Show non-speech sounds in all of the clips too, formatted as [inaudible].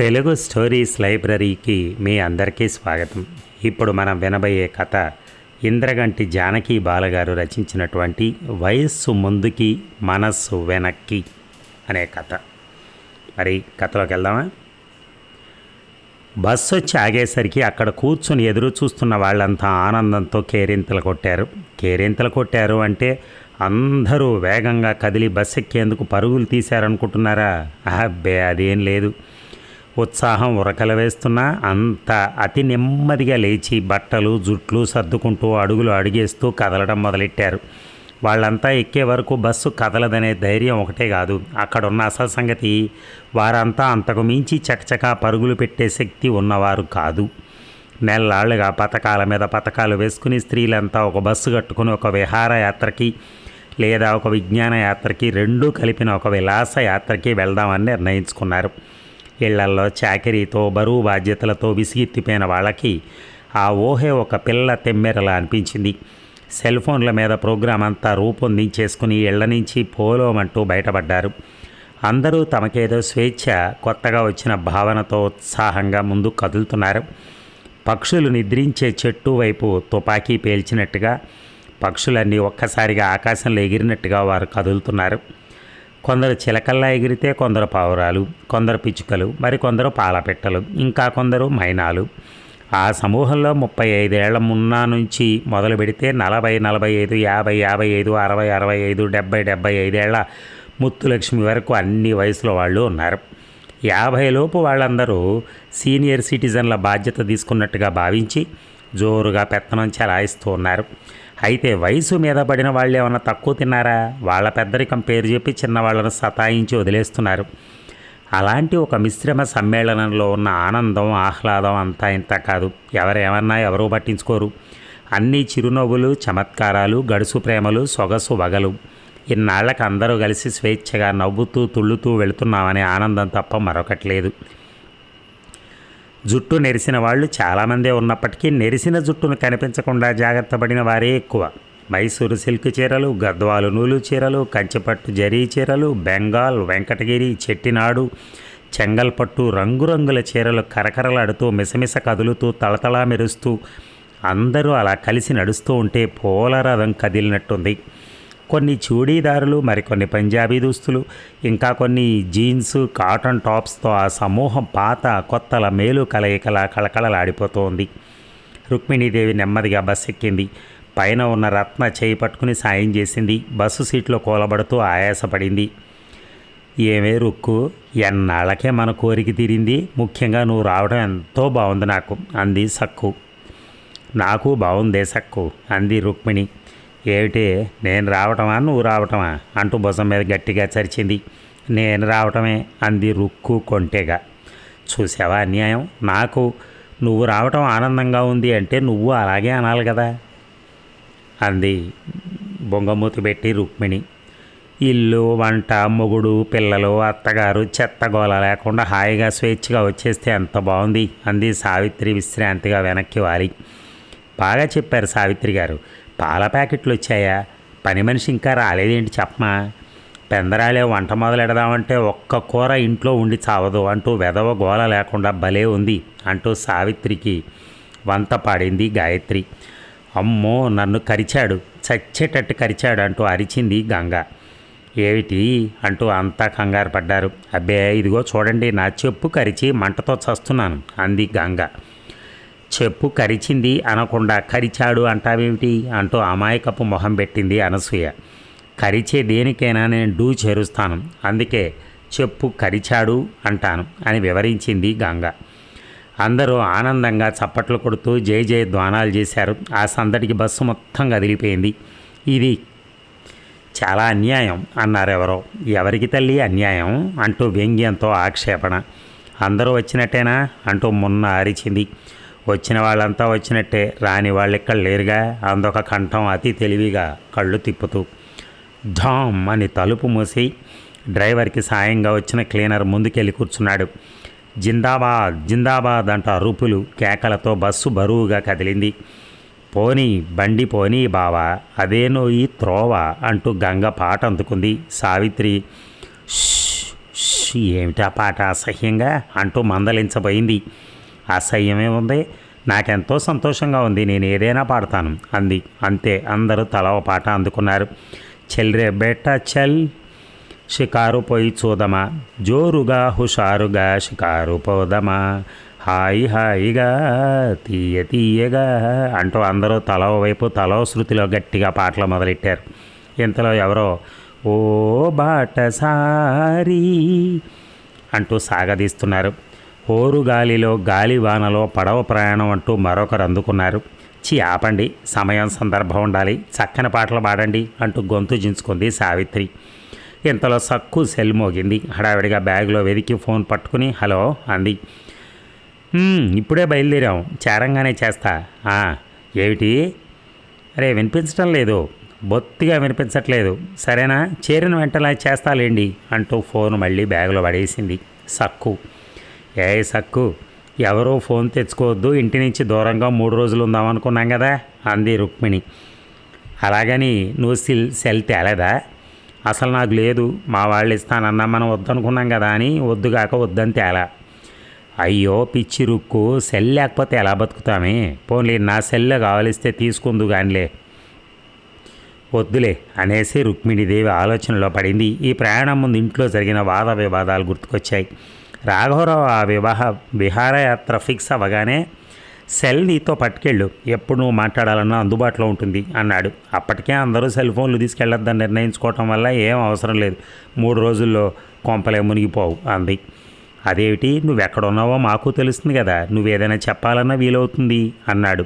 Telugu stories లైబ్రరీకి మీ అందరికీ స్వాగతం. ఇప్పుడు మనం వినబోయే కథ ఇంద్రగంటి జానకి బాలగారు రచించినటువంటి వయస్సు ముందుకి మనస్సు వెనక్కి అనే కథ. మరి కథలోకి వెళ్దామా? బస్సు వచ్చి ఆగేసరికి అక్కడ కూర్చుని ఎదురు చూస్తున్న వాళ్ళంతా ఆనందంతో కేరింతలు కొట్టారు. కేరింతలు కొట్టారు అంటే అందరూ వేగంగా కదిలి బస్సు ఎక్కేందుకు పరుగులు తీశారనుకుంటున్నారా? అబ్బే అదేం లేదు. ఉత్సాహం ఉరకలు వేస్తున్నా అంత అతి నెమ్మదిగా లేచి బట్టలు జుట్లు సర్దుకుంటూ అడుగులు అడిగేస్తూ కదలడం మొదలెట్టారు. వాళ్ళంతా ఎక్కే వరకు బస్సు కదలదనే ధైర్యం ఒకటే కాదు. అక్కడున్న అసలు సంగతి వారంతా అంతకు మించి చకచకా పరుగులు పెట్టే శక్తి ఉన్నవారు కాదు. నెల్లాళ్ళుగా పథకాల మీద పథకాలు వేసుకుని స్త్రీలంతా ఒక బస్సు కట్టుకుని ఒక విహారయాత్రకి లేదా ఒక విజ్ఞాన యాత్రకి రెండూ కలిపిన ఒక విలాస యాత్రకి వెళ్దామని నిర్ణయించుకున్నారు. ఇళ్ళల్లో చాకరీతో బరువు బాధ్యతలతో విసిగెత్తిపోయిన వాళ్ళకి ఆ ఊహే ఒక పిల్ల తెమ్మెరలా అనిపించింది. సెల్ ఫోన్ల మీద ప్రోగ్రాం అంతా రూపొందించేసుకుని ఇళ్ళ నుంచి పోలోమంటూ బయటపడ్డారు. అందరూ తమకేదో స్వేచ్ఛ కొత్తగా వచ్చిన భావనతో ఉత్సాహంగా ముందు కదులుతున్నారు. పక్షులు నిద్రించే చెట్టు వైపు తుపాకీ పేల్చినట్టుగా పక్షులన్నీ ఒక్కసారిగా ఆకాశంలో ఎగిరినట్టుగా వారు కదులుతున్నారు. కొందరు చిలకల్లా ఎగిరితే కొందరు పావురాలు కొందరు పిచ్చుకలు మరికొందరు పాలపెట్టలు ఇంకా కొందరు మైనాలు. ఆ సమూహంలో ముప్పై ఐదేళ్ళ మున్నా నుంచి మొదలు పెడితే నలభై నలభై ఐదు యాభై యాభై ఐదు అరవై అరవై ఐదు డెబ్బై డెబ్బై ఐదేళ్ళ ముత్తులక్ష్మి వరకు అన్ని వయసులో వాళ్ళు ఉన్నారు. యాభై లోపు వాళ్ళందరూ సీనియర్ సిటిజన్ల బాధ్యత తీసుకున్నట్టుగా భావించి జోరుగా పెత్తనం చెలాయిస్తూ ఉన్నారు. అయితే వయసు మీద పడిన వాళ్ళు ఏమైనా తక్కువ తిన్నారా? వాళ్ళ పెద్దరికం పేరు చెప్పి చిన్నవాళ్ళను సతాయించి వదిలేస్తున్నారు. అలాంటి ఒక మిశ్రమ సమ్మేళనంలో ఉన్న ఆనందం ఆహ్లాదం అంతా ఇంత కాదు. ఎవరేమన్నా ఎవరూ పట్టించుకోరు. అన్ని చిరునవ్వులు చమత్కారాలు గడుసు ప్రేమలు సొగసు వగలు. ఇన్నాళ్ళకు అందరూ కలిసి స్వేచ్ఛగా నవ్వుతూ తుళ్ళుతూ వెళుతున్నామనే ఆనందం తప్ప మరొకటి లేదు. జుట్టు నెరిసిన వాళ్ళు చాలామందే ఉన్నప్పటికీ నెరిసిన జుట్టును కనిపించకుండా జాగ్రత్త పడిన వారే ఎక్కువ. మైసూరు సిల్క్ చీరలు గద్వాలు నూలు చీరలు కంచిపట్టు జరీ చీరలు బెంగాల్ వెంకటగిరి చెట్టినాడు చెంగల్పట్టు రంగురంగుల చీరలు కరకరలాడుతూ మిసమిస కదులుతూ తళతళా మెరుస్తూ అందరూ అలా కలిసి నడుస్తూ ఉంటే పోలరథం కదిలినట్టుంది. కొన్ని చూడీదారులు మరికొన్ని పంజాబీ దుస్తులు ఇంకా కొన్ని జీన్స్ కాటన్ టాప్స్తో ఆ సమూహం పాత కొత్తల మేలు కలయికలా కళకళలాడిపోతోంది. రుక్మిణీదేవి నెమ్మదిగా బస్ ఎక్కింది పైన ఉన్న రత్న చేయి పట్టుకుని సాయం చేసింది. బస్సు సీట్లో కూలబడుతూ ఆయాసపడింది. ఏమే రుక్కు ఎన్నాళ్ళకే మన కోరిక తీరింది? ముఖ్యంగా నువ్వు రావడం ఎంతో బాగుంది నాకు అంది సక్కు. నాకు బాగుందే సక్కు అంది రుక్మిణి. ఏమిటి? నేను రావటమా? నువ్వు రావటమా? అంటూ భుజం మీద గట్టిగా చరిచింది. నేను రావటమే అంది రుక్కు కొంటెగా. చూసావా అన్యాయం? నాకు నువ్వు రావటం ఆనందంగా ఉంది అంటే నువ్వు అలాగే అనాలి కదా? అంది బొంగమూతి పెట్టి రుక్మిణి. ఇల్లు వంట మొగుడు పిల్లలు అత్తగారు చెత్తగోల లేకుండా హాయిగా స్వేచ్ఛగా వచ్చేస్తే ఎంత బాగుంది? అంది సావిత్రి విశ్రాంతిగా వెనక్కి వారి బాగా చెప్పారు సావిత్రి గారు. పాల ప్యాకెట్లు వచ్చాయా? పని మనిషి ఇంకా రాలేదేంటి చెప్పమా? పెందరాలే వంట మొదలెడదామంటే ఒక్క కూర ఇంట్లో ఉండి చావదు అంటూ వెదవ గోల లేకుండా భలే ఉంది అంటూ సావిత్రికి వంత పాడింది గాయత్రి. అమ్మో నన్ను కరిచాడు చచ్చేటట్టు కరిచాడు అంటూ అరిచింది గంగ. ఏమిటి? అంటూ అంతా కంగారు పడ్డారు. అబ్బే ఇదిగో చూడండి నా చెప్పు కరిచి మంటతో చస్తున్నాను అంది గంగ. చెప్పు కరిచింది అనకుండా కరిచాడు అంటావేమిటి? అంటూ అమాయకపు మొహం పెట్టింది అనసూయ. కరిచే దేనికైనా నేను డూ చేరుస్తాను. అందుకే చెప్పు కరిచాడు అంటాను అని వివరించింది గంగ. అందరూ ఆనందంగా చప్పట్లు కొడుతూ జయ జయ ధ్వానాలు చేశారు. ఆ సందడికి బస్సు మొత్తం కదిలిపోయింది. ఇది చాలా అన్యాయం అన్నారు ఎవరో. ఎవరికి తల్లి అన్యాయం? అంటూ వ్యంగ్యంతో ఆక్షేపణ. అందరూ వచ్చినట్టేనా? అంటూ మొన్న అరిచింది. వచ్చిన వాళ్ళంతా వచ్చినట్టే రాని వాళ్ళు ఇక్కడ లేరుగా? అందొక కంఠం అతి తెలివిగా కళ్ళు తిప్పుతూ ధామ్ అని తలుపు మూసి డ్రైవర్కి సాయంగా వచ్చిన క్లీనర్ ముందుకెళ్ళి కూర్చున్నాడు. జిందాబాద్ జిందాబాద్ అంట అరుపులు కేకలతో బస్సు బరువుగా కదిలింది. పోనీ బండి పోనీ బావా అదేనో ఈ త్రోవ అంటూ గంగ పాట అందుకుంది. సావిత్రి ఏమిటా పాట అసహ్యంగా? అంటూ మందలించబోయింది. అసహ్యమే ఉంది. నాకెంతో సంతోషంగా ఉంది. నేను ఏదైనా పాడతాను. అంది. అంతే. అందరూ తల పాట అందుకున్నారు. చెల్రే బెట్ట చల్. షికారు పోయి చూదమా. జోరుగా హుషారుగా షికారు పోదమా. హాయి హాయిగా తీయ తీయగా అంటూ అందరూ తల వైపు తలో శృతిలో గట్టిగా పాటలు మొదలెట్టారు. ఇంతలో ఎవరో ఓ బాటసారి అంటూ సాగదీస్తున్నారు. హోరు గాలిలో గాలి వానలో పడవ ప్రయాణం అంటూ మరొకరు అందుకున్నారు. చి ఆపండి. సమయం సందర్భం ఉండాలి. చక్కని పాటలు పాడండి అంటూ గొంతు జించుకుంది సావిత్రి. ఇంతలో సక్కు సెల్ మోగింది. హడావిడిగా బ్యాగ్లో వెతికి ఫోన్ పట్టుకుని హలో అంది. ఇప్పుడే బయలుదేరాం. చేరంగానే చేస్తా. ఏమిటి? అరే వినిపించటం లేదు. బొత్తిగా వినిపించట్లేదు. సరేనా? చేరిన వెంటనే చేస్తాలేండి అంటూ ఫోన్ మళ్ళీ బ్యాగులో పడేసింది సక్కు. ఏ సక్కు ఎవరో ఫోన్ తెచ్చుకోవద్దు ఇంటి నుంచి దూరంగా మూడు రోజులు ఉందాం అనుకున్నాం కదా అంది రుక్మిణి. అలాగని నువ్వు సెల్ సెల్ తేలేదా? అసలు నాకు లేదు మా వాళ్ళు ఇస్తానన్నా మనం వద్దనుకున్నాం కదా అని వద్దుగాక వద్దని తేలా. అయ్యో పిచ్చి రుక్కు సెల్ లేకపోతే ఎలా బతుకుతామే? పోన్లే నా సెల్ కావలిస్తే తీసుకుందు కానిలే వద్దులే అనేసి రుక్మిణిదేవి ఆలోచనలో పడింది. ఈ ప్రయాణం ముందు ఇంట్లో జరిగిన వాద వివాదాలు గుర్తుకొచ్చాయి. రాఘవరావు ఆ వివాహ విహారయాత్ర ఫిక్స్ అవ్వగానే సెల్ నీతో పట్టుకెళ్ళు. ఎప్పుడు నువ్వు మాట్లాడాలన్నా అందుబాటులో ఉంటుంది అన్నాడు. అప్పటికే అందరూ సెల్ ఫోన్లు తీసుకెళ్ళొద్దని నిర్ణయించుకోవటం వల్ల ఏం అవసరం లేదు. మూడు రోజుల్లో కొంపలే మునిగిపోవు అంది. అదేమిటి? నువ్వెక్కడున్నావో మాకు తెలుస్తుంది కదా. నువ్వేదైనా చెప్పాలన్నా వీలవుతుంది అన్నాడు.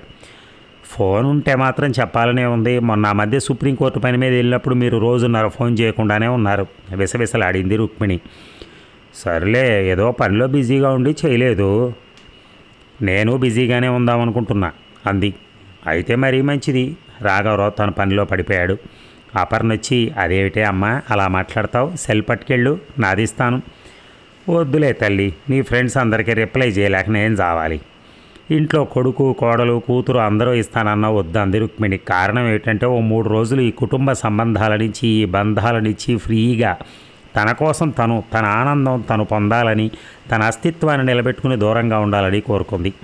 ఫోన్ ఉంటే మాత్రం చెప్పాలనే ఉంది. మొన్న ఆ మధ్య సుప్రీంకోర్టు పని మీద వెళ్ళినప్పుడు మీరు రోజున్నర ఫోన్ చేయకుండానే ఉన్నారు. విసవిసలాడింది రుక్మిణి. సర్లే ఏదో పనిలో బిజీగా ఉండి చేయలేదు. నేను బిజీగానే ఉందామనుకుంటున్నా. అంది. అయితే మరీ మంచిది. రాఘవరావు తన పనిలో పడిపోయాడు. అపర్ణ వచ్చి అదేమిటే అమ్మా అలా మాట్లాడతావు? సెల్ పట్టుకెళ్ళు నాదిస్తాను వద్దులే తల్లి నీ ఫ్రెండ్స్ అందరికీ రిప్లై చేయలేక నేను చావాలి ఇంట్లో కొడుకు కోడలు కూతురు అందరూ ఇస్తానన్న వద్దంది అంది రుక్మిణి. కారణం ఏమిటంటే ఓ మూడు రోజులు ఈ కుటుంబ సంబంధాల నుంచి ఈ బంధాల నుంచి ఫ్రీగా తన కోసం తను తన ఆనందం తను పొందాలని తన అస్తిత్వాన్ని నిలబెట్టుకుని దూరంగా ఉండాలని కోరుకుంది.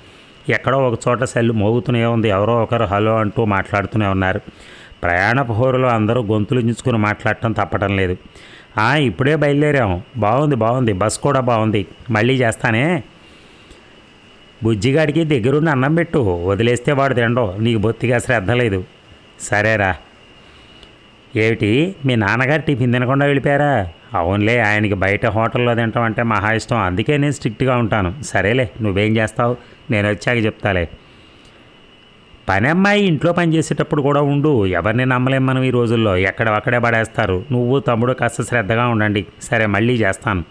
ఎక్కడో ఒక చోట సెల్లు మోగుతూనే ఉంది. ఎవరో ఒకరు హలో అంటూ మాట్లాడుతూనే ఉన్నారు. ప్రయాణపు హోరులో అందరూ గొంతులు చించుకుని మాట్లాడటం తప్పటం లేదు. "ఆ, ఇప్పుడే బయలుదేరాం బాగుంది బాగుంది. బస్ కూడా బాగుంది. మళ్ళీ చేస్తానే? బుజ్జిగాడికి దగ్గరుండి అన్నం పెట్టు. వదిలేస్తే వాడు తినడం. నీకు బొత్తిగా శ్రద్ధ లేదు. సరేరా. ఏమిటి? మీ నాన్నగారు టిఫిన్ తినకుండా వెళ్ళిపోయారా? అవునులే ఆయనకి బయట హోటల్లో తింటాం అంటే మహా ఇష్టం. అందుకే నేను స్ట్రిక్ట్గా ఉంటాను. సరేలే నువ్వేం చేస్తావు? నేను వచ్చాక చెప్తాలే. పని అమ్మాయి ఇంట్లో పని చేసేటప్పుడు కూడా ఉండు. ఎవరిని నమ్మలేం మనం ఈ రోజుల్లో. ఎక్కడ అక్కడే పడేస్తారు. నువ్వు తమ్ముడు కాస్త శ్రద్ధగా ఉండండి. సరే మళ్ళీ చేస్తాను.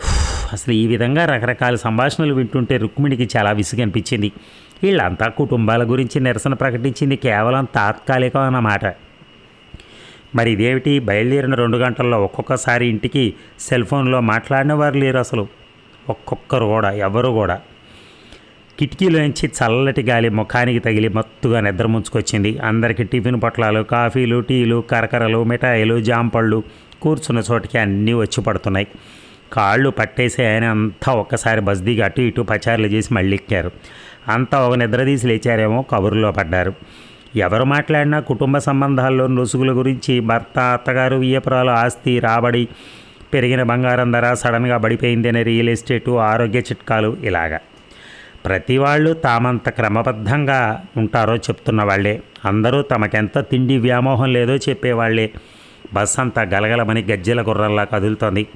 [sighs] అసలు ఈ విధంగా రకరకాల సంభాషణలు వింటుంటే రుక్మిణికి చాలా విసుగు అనిపించింది. వీళ్ళంతా కుటుంబాల గురించి నిరసన ప్రకటించింది కేవలం తాత్కాలికం అన్నమాట. మరి ఇదేమిటి? బయలుదేరిన రెండు గంటల్లో ఒక్కొక్కసారి ఇంటికి సెల్ ఫోన్లో మాట్లాడిన వారు లేరు అసలు. ఒక్కొక్కరు కూడా ఎవరు కూడా. కిటికీలోంచి చల్లటి గాలి ముఖానికి తగిలి మత్తుగా నిద్ర ముంచుకొచ్చింది. అందరికీ టిఫిన్ పొట్లాలు కాఫీలు టీలు కరకరలు మిఠాయిలు జాంపళ్ళు కూర్చున్న చోటికి అన్నీ వచ్చి పడుతున్నాయి. కాళ్ళు పట్టేసి ఆయన అంతా ఒక్కసారి బస్ దిగి అటు ఇటు పచారులు చేసి మళ్ళీ ఎక్కారు. అంతా ఒక నిద్ర తీసి లేచారేమో కబుర్లో పడ్డారు. ఎవరు మాట్లాడినా కుటుంబ సంబంధాల్లో లొసుగుల గురించి భర్త అత్తగారు వియ్యపురాలు ఆస్తి రాబడి పెరిగిన బంగారం ధర సడన్గా పడిపోయిందనే రియల్ ఎస్టేటు ఆరోగ్య చిట్కాలు ఇలాగా. ప్రతి వాళ్ళు తామంత క్రమబద్ధంగా ఉంటారో చెప్తున్న వాళ్ళే. అందరూ తమకెంత తిండి వ్యామోహం లేదో చెప్పేవాళ్ళే బస్ అంతా గలగలమని గజ్జెల గుర్రల్లా కదులుతోంది.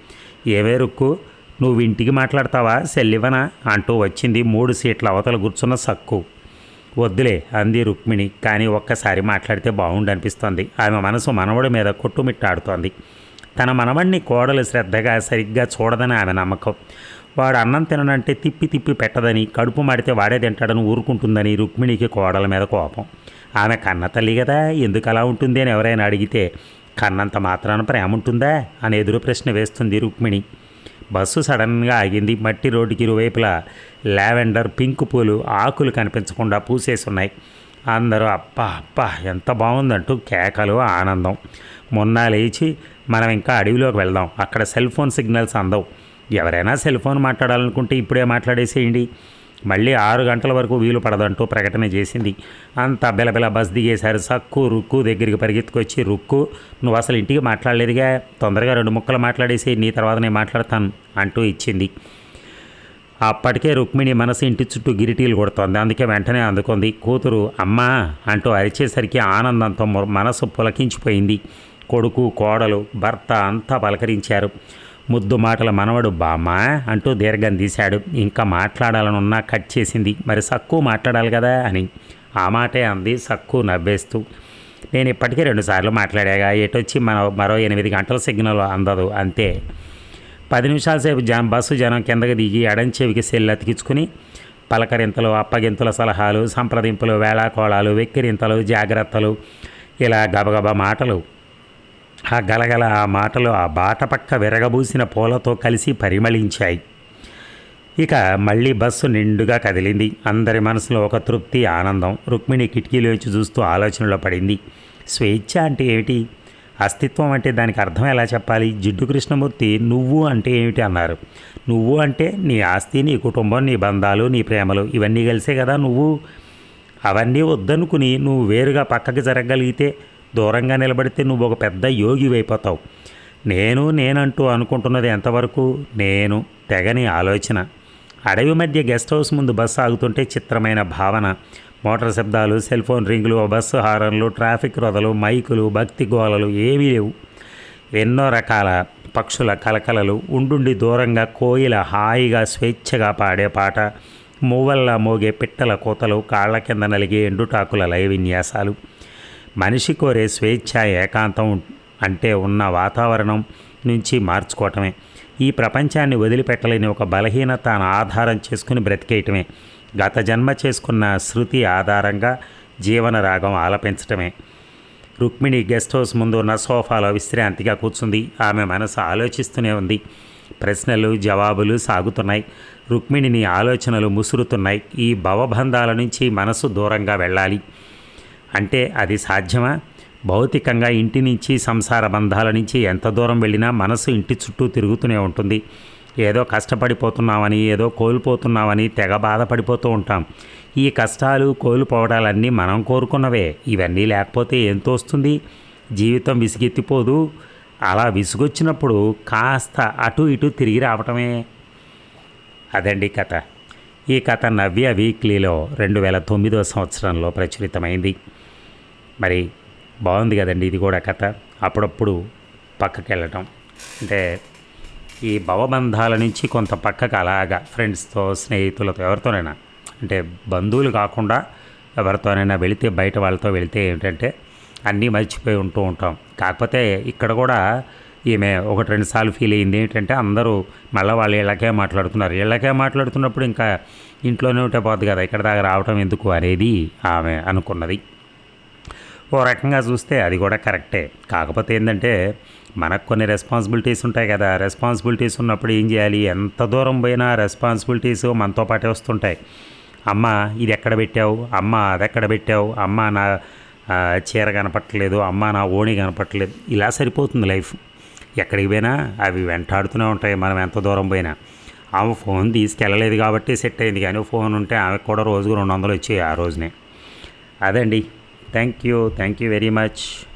ఏవే రుక్కు నువ్వు ఇంటికి మాట్లాడతావా? సెల్లివనా అంటూ వచ్చింది మూడు సీట్ల అవతల కూర్చున్న సక్కు. వద్దులే అంది రుక్మిణి. కానీ ఒక్కసారి మాట్లాడితే బాగుండనిపిస్తోంది ఆమె మనసు మనవడి మీద కొట్టుమిట్టాడుతోంది. తన మనవడిని కోడలు శ్రద్ధగా సరిగ్గా చూడదని ఆమె నమ్మకం. వాడు అన్నం తిననంటే తిప్పి తిప్పి పెట్టదని కడుపు మాడితే వాడే తింటాడని ఊరుకుంటుందని రుక్మిణికి కోడల మీద కోపం. ఆమె కన్న తల్లి కదా ఎందుకు అలా ఉంటుంది అని ఎవరైనా అడిగితే కన్నంత మాత్రాన ప్రేమ ఉంటుందా? అని ఎదురు ప్రశ్న వేస్తుంది రుక్మిణి. బస్సు సడన్గా ఆగింది. మట్టి రోడ్డుకి ఇరువైపులా లావెండర్ పింక్ పూలు ఆకులు కనిపించకుండా పూసేసి ఉన్నాయి అందరూ అప్పా అప్పా ఎంత బాగుందంటూ కేకలు ఆనందం. మొన్న లేచి మనం ఇంకా అడవిలోకి వెళ్దాం. అక్కడ సెల్ ఫోన్ సిగ్నల్స్ అందవు. ఎవరైనా సెల్ ఫోన్ మాట్లాడాలనుకుంటే ఇప్పుడే మాట్లాడేసేయండి. మళ్ళీ ఆరు గంటల వరకు వీలు పడదంటూ ప్రకటన చేసింది. అంత బిలబిల బస్ దిగేశారు. సక్కు రుక్కు దగ్గరికి పరిగెత్తుకొచ్చి రుక్కు నువ్వు అసలు ఇంటికి మాట్లాడలేదుగా. తొందరగా రెండు ముక్కలు మాట్లాడేసి నీ తర్వాత నేను మాట్లాడతాను అంటూ ఇచ్చింది. అప్పటికే రుక్మిణి మనసు ఇంటి చుట్టూ గిరిటీలు కొడుతోంది. అందుకే వెంటనే అందుకుంది కూతురు అమ్మా అంటూ అరిచేసరికి ఆనందంతో మనసు పులకించిపోయింది. కొడుకు కోడలు భర్త అంతా పలకరించారు. ముద్దు మాటల మనవడు బామ్మా అంటూ దీర్ఘం తీశాడు. ఇంకా మాట్లాడాలనున్నా కట్ చేసింది. మరి సక్కు మాట్లాడాలి కదా అని. ఆ మాటే అంది సక్కు నవ్వేస్తూ. నేను ఇప్పటికే రెండుసార్లు మాట్లాడాగా. ఎటొచ్చి మన మరో ఎనిమిది గంటల సిగ్నల్ అందదు అంతే. పది నిమిషాల సేపు జనం బస్సు జనం కిందకి దిగి ఎడంచెవికి సెల్ అతికించుకుని పలకరింతలు అప్పగింతల సలహాలు సంప్రదింపులు వేళాకోళాలు వెక్కిరింతలు జాగ్రత్తలు ఇలా గబగబా మాటలు. ఆ గలగల ఆ మాటలు ఆ బాట పక్క విరగబూసిన పూలతో కలిసి పరిమళించాయి. ఇక మళ్ళీ బస్సు నిండుగా కదిలింది. అందరి మనసులో ఒక తృప్తి ఆనందం. రుక్మిణి కిటికీలోంచి చూస్తూ ఆలోచనలో పడింది. స్వేచ్ఛ అంటే ఏమిటి? అస్తిత్వం అంటే దానికి అర్థం ఎలా చెప్పాలి? జిడ్డు కృష్ణమూర్తి నువ్వు అంటే ఏమిటి అన్నారు. నువ్వు అంటే నీ ఆస్తి నీ కుటుంబం నీ బంధాలు నీ ప్రేమలు ఇవన్నీ కలిసే కదా నువ్వు. అవన్నీ వద్దనుకుని నువ్వు వేరుగా పక్కకి జరగగలిగితే దూరంగా నిలబడితే నువ్వు ఒక పెద్ద యోగి అయిపోతావు నేను నేనంటూ అనుకుంటున్నది ఎంతవరకు? నేను తెగని ఆలోచన. అడవి మధ్య గెస్ట్ హౌస్ ముందు బస్సు ఆగుతుంటే చిత్రమైన భావన. మోటార్ శబ్దాలు సెల్ ఫోన్ రింగులు బస్సు హారన్లు ట్రాఫిక్ రొదలు మైకులు భక్తి గోలలు ఏమీ లేవు. ఎన్నో రకాల పక్షుల కలకలలు ఉండుండి దూరంగా కోయిల హాయిగా స్వేచ్ఛగా పాడే పాట మూవల్లా మోగే పిట్టల కోతలు కాళ్ళ కింద నలిగే ఎండుటాకుల లయ విన్యాసాలు. మనిషి కోరే స్వేచ్ఛ ఏకాంతం అంటే ఉన్న వాతావరణం నుంచి మార్చుకోవటమే. ఈ ప్రపంచాన్ని వదిలిపెట్టలేని ఒక బలహీనతను ఆధారం చేసుకుని బ్రతికేయటమే. గత జన్మ చేసుకున్న శృతి ఆధారంగా జీవన రాగం ఆలపించటమే. రుక్మిణి గెస్ట్ హౌస్ ముందు ఉన్న సోఫాలో విశ్రాంతిగా కూర్చుంది. ఆమె మనసు ఆలోచిస్తూనే ఉంది. ప్రశ్నలు జవాబులు సాగుతున్నాయి. రుక్మిణిని ఆలోచనలు ముసురుతున్నాయి. ఈ భవబంధాల నుంచి మనసు దూరంగా వెళ్ళాలి. అంటే అది సాధ్యమా? భౌతికంగా ఇంటి నుంచి సంసార బంధాల నుంచి ఎంత దూరం వెళ్ళినా మనసు ఇంటి చుట్టూ తిరుగుతూనే ఉంటుంది. ఏదో కష్టపడిపోతున్నామని ఏదో కోల్పోతున్నామని తెగ బాధపడిపోతూ ఉంటాం. ఈ కష్టాలు కోల్పోవడాలన్నీ మనం కోరుకున్నవే. ఇవన్నీ లేకపోతే ఏం తోస్తుంది? జీవితం విసిగెత్తిపోదు. అలా విసుగొచ్చినప్పుడు కాస్త అటు ఇటు తిరిగి రావటమే. అదండి కథ. ఈ కథ నవ్య వీక్లీలో రెండు వేల తొమ్మిదో సంవత్సరంలో ప్రచురితమైంది. మరి బాగుంది కదండి ఇది కూడా కథ. అప్పుడప్పుడు పక్కకి వెళ్ళటం అంటే ఈ భవబంధాల నుంచి కొంత పక్కకు అలాగా ఫ్రెండ్స్తో స్నేహితులతో ఎవరితోనైనా. అంటే బంధువులు కాకుండా ఎవరితోనైనా వెళితే బయట వాళ్ళతో వెళితే ఏంటంటే అన్నీ మర్చిపోయి ఉంటూ ఉంటాం. కాకపోతే ఇక్కడ కూడా ఈమె ఒకటి రెండు సార్లు ఫీల్ అయింది ఏంటంటే అందరూ మళ్ళీ వాళ్ళు ఇళ్ళకే మాట్లాడుతున్నారు. ఇళ్ళకే మాట్లాడుతున్నప్పుడు ఇంకా ఇంట్లోనే ఉంటే పోద్ది కదా ఇక్కడ దాకా రావటం ఎందుకు అనేది ఆమె అనుకున్నది. ఓ రకంగా చూస్తే అది కూడా కరెక్టే. కాకపోతే ఏంటంటే మనకు కొన్ని రెస్పాన్సిబిలిటీస్ ఉంటాయి కదా. రెస్పాన్సిబిలిటీస్ ఉన్నప్పుడు ఏం చేయాలి? ఎంత దూరం పోయినా రెస్పాన్సిబిలిటీస్ మనతో పాటే వస్తుంటాయి. అమ్మ ఇది ఎక్కడ పెట్టావు? అమ్మ అది ఎక్కడ పెట్టావు? అమ్మ నా చీర కనపట్టలేదు. అమ్మ నా ఓణి కనపట్టలేదు. ఇలా సరిపోతుంది లైఫ్. ఎక్కడికి పోయినా అవి వెంటాడుతూనే ఉంటాయి మనం ఎంత దూరం పోయినా. ఆమె ఫోన్ తీసుకెళ్ళలేదు కాబట్టి సెట్ అయింది కానీ ఫోన్ ఉంటే ఆమెకు కూడా రోజుకు రెండు వందలు వచ్చాయి ఆ రోజునే. అదండి. Thank you thank you very much